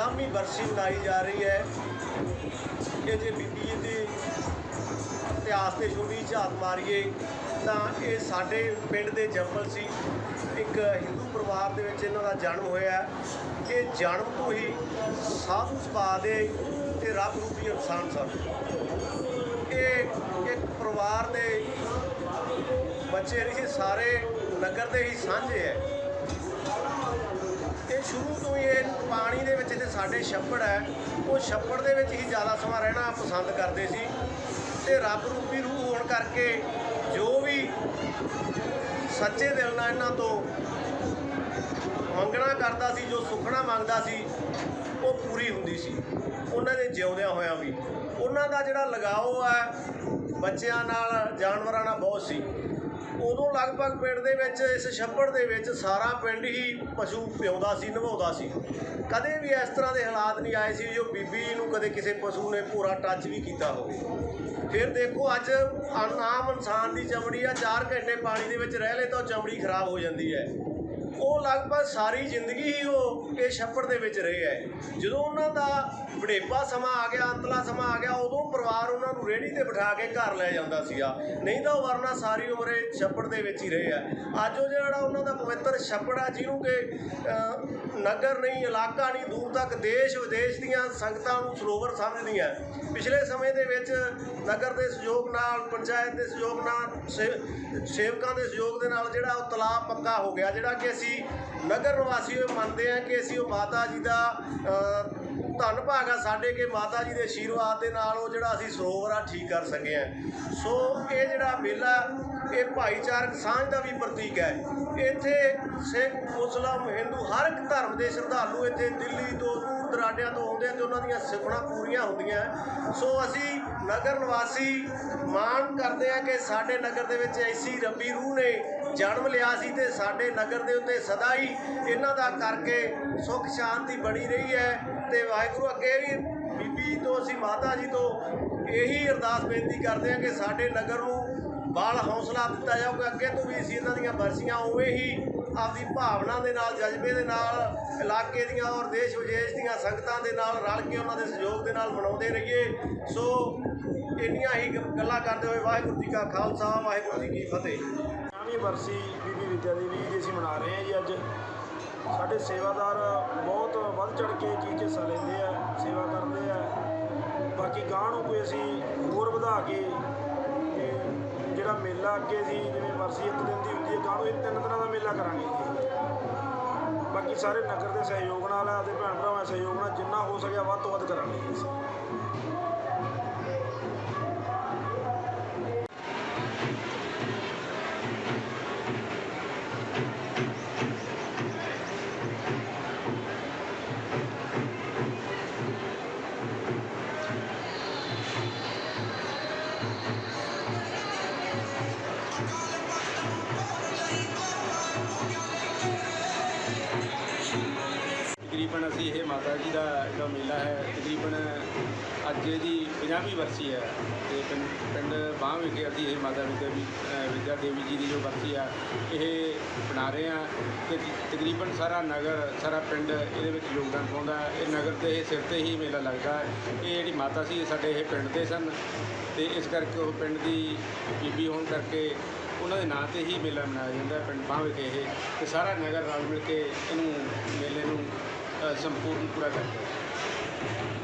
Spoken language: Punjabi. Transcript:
50ਵੀਂ ਬਰਸੀ ਮਨਾਈ ਜਾ ਰਹੀ ਹੈ। ਇਹ ਜੇ ਬੀਬੀ ਜੀ ਦੇ ਇਤਿਹਾਸ ਤੇ ਛੋਟੀ ਝਾਤ ਮਾਰੀਏ, ਤਾਂ ਇਹ ਸਾਡੇ ਪਿੰਡ ਦੇ ਜੰਮਲ ਸੀ। ਇੱਕ ਹਿੰਦੂ ਪਰਿਵਾਰ ਦੇ ਵਿੱਚ ਇਹਨਾਂ ਦਾ ਜਨਮ ਹੋਇਆ। ਇਹ ਜਨਮ ਤੋਂ ਹੀ ਸਾਧੂ ਸੁਭਾਅ ਦੇ ਤੇ ਰੱਬ ਰੂਪੀ ਇਨਸਾਨ ਸਨ। ਇਹ ਇੱਕ ਪਰਿਵਾਰ ਦੇ ਬੱਚੇ ਨਹੀਂ ਸੀ ਸਾਰੇ ਨਗਰ ਦੇ ਹੀ ਸਾਂਝੇ ਹੈ। ਸ਼ੁਰੂ ਤੋਂ ਹੀ ਇਹ ਪਾਣੀ ਦੇ ਵਿੱਚ ਤੇ ਸਾਡੇ ਛੱਪੜ ਹੈ, ਉਹ ਛੱਪੜ ਦੇ ਵਿੱਚ ਹੀ ਜ਼ਿਆਦਾ ਸਮਾਂ ਰਹਿਣਾ ਪਸੰਦ ਕਰਦੇ ਸੀ ਤੇ ਰੱਬ ਰੂਪੀ ਰੂਹ ਹੋਣ ਕਰਕੇ ਜੋ ਵੀ ਸੱਚੇ ਦਿਲ ਨਾਲ ਇਹਨਾਂ ਤੋਂ ਮੰਗਣਾ ਕਰਦਾ ਸੀ, ਜੋ ਸੁਖਣਾ ਮੰਗਦਾ ਸੀ, ਉਹ ਪੂਰੀ ਹੁੰਦੀ ਸੀ। ਉਹਨਾਂ ਦੇ ਜਿਉਂਦਿਆਂ ਹੋਇਆਂ ਵੀ। ਉਹਨਾਂ ਦਾ ਜਿਹੜਾ ਲਗਾਓ ਹੈ, ਬੱਚਿਆਂ ਨਾਲ ਜਾਨਵਰਾਂ ਨਾਲ ਬਹੁਤ ਸੀ। ਉਦੋਂ ਲਗਭਗ ਪਿੰਡ ਦੇ ਵਿੱਚ, ਇਸ ਛੱਪੜ ਦੇ ਵਿੱਚ ਸਾਰਾ ਪਿੰਡ ਹੀ ਪਸ਼ੂ ਪਿਆਉਂਦਾ ਸੀ, ਨਵਾਉਂਦਾ ਸੀ। ਕਦੇ ਵੀ ਇਸ ਤਰ੍ਹਾਂ ਦੇ ਹਾਲਾਤ ਨਹੀਂ ਆਏ ਸੀ ਜੋ ਬੀਬੀ ਨੂੰ ਕਦੇ ਕਿਸੇ ਪਸ਼ੂ ਨੇ ਪੂਰਾ ਟੱਚ ਵੀ ਕੀਤਾ ਹੋਵੇ। ਫਿਰ ਦੇਖੋ ਅੱਜ ਆਮ ਆਮ ਇਨਸਾਨ ਦੀ ਚਮੜੀ ਆ 4 ਘੰਟੇ ਪਾਣੀ ਦੇ ਵਿੱਚ ਰਹਿ ਲੇ ਤਾਂ ਉਹ ਚਮੜੀ ਖਰਾਬ ਹੋ ਜਾਂਦੀ ਹੈ। ਉਹ ਲਗਭਗ ਸਾਰੀ ਜ਼ਿੰਦਗੀ ਹੀ ਉਹ ਇਹ ਛੱਪੜ ਦੇ ਵਿੱਚ ਰਹੇ ਹੈ ਜਦੋਂ ਉਹਨਾਂ ਦਾ ਬੁਢੇਪਾ ਸਮਾਂ ਆ ਗਿਆ, ਅੰਤਲਾ ਸਮਾਂ ਆ ਗਿਆ, ਉਦੋਂ ਪਰਿਵਾਰ ਉਹਨਾਂ ਨੂੰ ਰੇਹੜੀ ਤੇ ਬਿਠਾ ਕੇ ਘਰ ਲੈ ਜਾਂਦਾ ਸੀਗਾ। ਨਹੀਂ ਤਾਂ ਉਹ ਵਰਨਾ ਸਾਰੀ ਉਮਰ ਇਹ ਛੱਪੜ ਦੇ ਵਿੱਚ ਹੀ ਰਹੇ ਹੈ ਅੱਜ ਉਹ ਜਿਹੜਾ ਉਹਨਾਂ ਦਾ ਪਵਿੱਤਰ ਛੱਪੜ ਆ, ਜਿਹਨੂੰ ਕਿ ਨਗਰ ਨਹੀਂ, ਇਲਾਕਾ ਨਹੀਂ, ਦੂਰ ਤੱਕ ਦੇਸ਼ ਵਿਦੇਸ਼ ਦੀਆਂ ਸੰਗਤਾਂ ਨੂੰ ਸਰੋਵਰ ਸਮਝਦੀਆਂ। ਪਿਛਲੇ ਸਮੇਂ ਦੇ ਵਿੱਚ ਨਗਰ ਦੇ ਸਹਿਯੋਗ ਨਾਲ, ਪੰਚਾਇਤ ਦੇ ਸਹਿਯੋਗ ਨਾਲ ਸੇ- ਸੇਵਕਾਂ ਦੇ ਸਹਿਯੋਗ ਦੇ ਨਾਲ ਜਿਹੜਾ ਉਹ ਤਲਾਬ ਪੱਕਾ ਹੋ ਗਿਆ, ਜਿਹੜਾ ਕਿ ਅਸੀਂ ਨਗਰ ਨਿਵਾਸੀ ਉਹ ਮੰਨਦੇ ਹਾਂ ਕਿ ਅਸੀਂ ਉਹ ਮਾਤਾ ਜੀ ਦਾ ਧੰਨ ਭਾਗ ਆ ਸਾਡੇ ਕਿ ਮਾਤਾ ਜੀ ਦੇ ਆਸ਼ੀਰਵਾਦ ਦੇ ਨਾਲ ਉਹ ਜਿਹੜਾ ਅਸੀਂ ਸਰੋਵਰ ਆ ਠੀਕ ਕਰ ਸਕੇ ਹਾਂ ਸੋ ਇਹ ਜਿਹੜਾ ਮੇਲਾ, ਇਹ ਭਾਈਚਾਰਕ ਸਾਂਝ ਦਾ ਵੀ ਪ੍ਰਤੀਕ ਹੈ। ਇੱਥੇ ਸਿੱਖ, ਮੁਸਲਮ, ਹਿੰਦੂ ਹਰ ਇੱਕ ਧਰਮ ਦੇ ਸ਼ਰਧਾਲੂ ਇੱਥੇ ਦਿੱਲੀ ਤੋਂ ਦੂਰ ਦਰਾਡਿਆਂ ਤੋਂ ਆਉਂਦੇ ਆ ਤੇ ਉਹਨਾਂ ਦੀਆਂ ਸੁਖਣਾ ਪੂਰੀਆਂ ਹੁੰਦੀਆਂ। ਸੋ ਅਸੀਂ ਨਗਰ ਨਿਵਾਸੀ ਮਾਣ ਕਰਦੇ ਆ ਕਿ ਸਾਡੇ ਨਗਰ ਦੇ ਵਿੱਚ ਐਸੀ ਰੱਬੀ ਰੂਹ ਨੇ ਜਨਮ ਲਿਆ ਸੀ ਤੇ ਸਾਡੇ ਨਗਰ ਦੇ ਉੱਤੇ ਸਦਾ ਹੀ ਇਹਨਾਂ ਦਾ ਕਰਕੇ ਸੁਖ ਸ਼ਾਂਤੀ ਬਣੀ ਰਹੀ ਹੈ ਤੇ ਵਾਹਿਗੁਰੂ ਅੱਗੇ ਵੀ ਬੀਬੀ ਤੋਂ ਅਸੀਂ ਮਾਤਾ ਜੀ ਤੋਂ ਇਹੀ ਅਰਦਾਸ ਬੇਨਤੀ ਕਰਦੇ ਹਾਂ ਕਿ ਸਾਡੇ ਨਗਰ ਨੂੰ ਬਾਲ ਹੌਸਲਾ ਦਿੱਤਾ ਜਾਊਗਾ, ਅੱਗੇ ਤੋਂ ਵੀ ਅਸੀਂ ਇਹਨਾਂ ਦੀਆਂ ਬਰਸੀਆਂ ਉਵੇਂ ਹੀ ਆਪਦੀ ਭਾਵਨਾ ਦੇ ਨਾਲ, ਜਜ਼ਬੇ ਦੇ ਨਾਲ, ਇਲਾਕੇ ਦੀਆਂ ਔਰ ਦੇਸ਼ ਵਿਦੇਸ਼ ਦੀਆਂ ਸੰਗਤਾਂ ਦੇ ਨਾਲ ਰਲ ਕੇ ਉਹਨਾਂ ਦੇ ਸਹਿਯੋਗ ਦੇ ਨਾਲ ਮਨਾਉਂਦੇ ਰਹੀਏ। ਸੋ ਇੰਨੀਆਂ ਹੀ ਗੱਲਾਂ ਕਰਦੇ ਹੋਏ ਵਾਹਿਗੁਰੂ ਜੀ ਕਾ ਖਾਲਸਾ, ਵਾਹਿਗੁਰੂ ਜੀ ਕੀ ਫਤਿਹ। ਨਵੀਂ ਵਰਸੀ ਬੀਬੀ ਵਿਦਿਆ ਦੇਵੀ ਦੀ ਅਸੀਂ ਮਨਾ ਰਹੇ ਹਾਂ ਜੀ ਅੱਜ। ਸਾਡੇ ਸੇਵਾਦਾਰ ਬਹੁਤ ਵੱਧ ਚੜ ਕੇ ਚੀਜ਼ 'ਚ ਹਿੱਸਾ ਲੈਂਦੇ ਆ, ਸੇਵਾ ਕਰਦੇ ਆ। ਬਾਕੀ ਗਾਂਹ ਨੂੰ ਕੋਈ ਅਸੀਂ ਹੋਰ ਵਧਾ ਕੇ ਜਿਹੜਾ ਮੇਲਾ ਅੱਗੇ ਸੀ ਜਿਵੇਂ ਵਰਸੀ ਇੱਕ ਦਿਨ ਦੀ ਹੁੰਦੀ ਹੈ, ਗਾਂਹ ਨੂੰ ਇਹ ਤਿੰਨ ਦਿਨਾਂ ਦਾ ਮੇਲਾ ਕਰਾਂਗੇ ਜੀ। ਬਾਕੀ ਸਾਰੇ ਨਗਰ ਦੇ ਸਹਿਯੋਗ ਨਾਲ ਅਤੇ ਭੈਣ ਭਰਾਵਾਂ ਦੇ ਸਹਿਯੋਗ ਨਾਲ ਜਿੰਨਾ ਹੋ ਸਕਿਆ ਵੱਧ ਤੋਂ ਵੱਧ ਕਰਾਂਗੇ ਜੀ ਅਸੀਂ ਮਾਤਾ ਜੀ ਦਾ ਜਿਹੜਾ ਮੇਲਾ ਹੈ ਤਕਰੀਬਨ ਅੱਜ ਇਹਦੀ 50ਵੀਂ ਵਰਸੀ ਹੈ ਤੇ ਪਿੰਡ ਪਿੰਡ ਬਾਹ ਵਿਖੇ ਅਸੀਂ ਇਹ ਮਾਤਾ ਵਿਦਿਆ ਵੀ ਅ, ਵਿਦਿਆ ਦੇਵੀ ਜੀ ਦੀ ਜੋ ਵਰਸੀ ਆ ਇਹ ਬਣਾ ਰਹੇ ਆ ਤੇ ਤਕਰੀਬਨ ਸਾਰਾ ਨਗਰ ਸਾਰਾ ਪਿੰਡ ਇਹਦੇ ਵਿੱਚ ਯੋਗਦਾਨ ਪਾਉਂਦਾ ਹੈ। ਇਹ ਨਗਰ ਦੇ ਇਹ ਸਿਰ ਤੇ ਹੀ ਮੇਲਾ ਲੱਗਦਾ ਹੈ। ਇਹ ਜਿਹੜੀ ਮਾਤਾ ਸੀ ਇਹ ਸਾਡੇ ਇਹ ਪਿੰਡ ਦੇ ਸਨ ਤੇ ਇਸ ਕਰਕੇ ਉਹ ਪਿੰਡ ਦੀ ਬੀਬੀ ਹੋਣ ਕਰਕੇ ਉਹਨਾਂ ਦੇ ਨਾਂ ਤੇ ਹੀ ਮੇਲਾ ਮਨਾਇਆ ਜਾਂਦਾ ਹੈ ਪਿੰਡ ਬਾਹ ਵਿਖੇ ਇਹ ਤੇ ਸਾਰਾ ਨਗਰ ਰਲ ਮਿਲ ਕੇ ਇਹਨੂੰ ਮੇਲੇ ਨੂੰ संपूर्ण पूरा करते हैं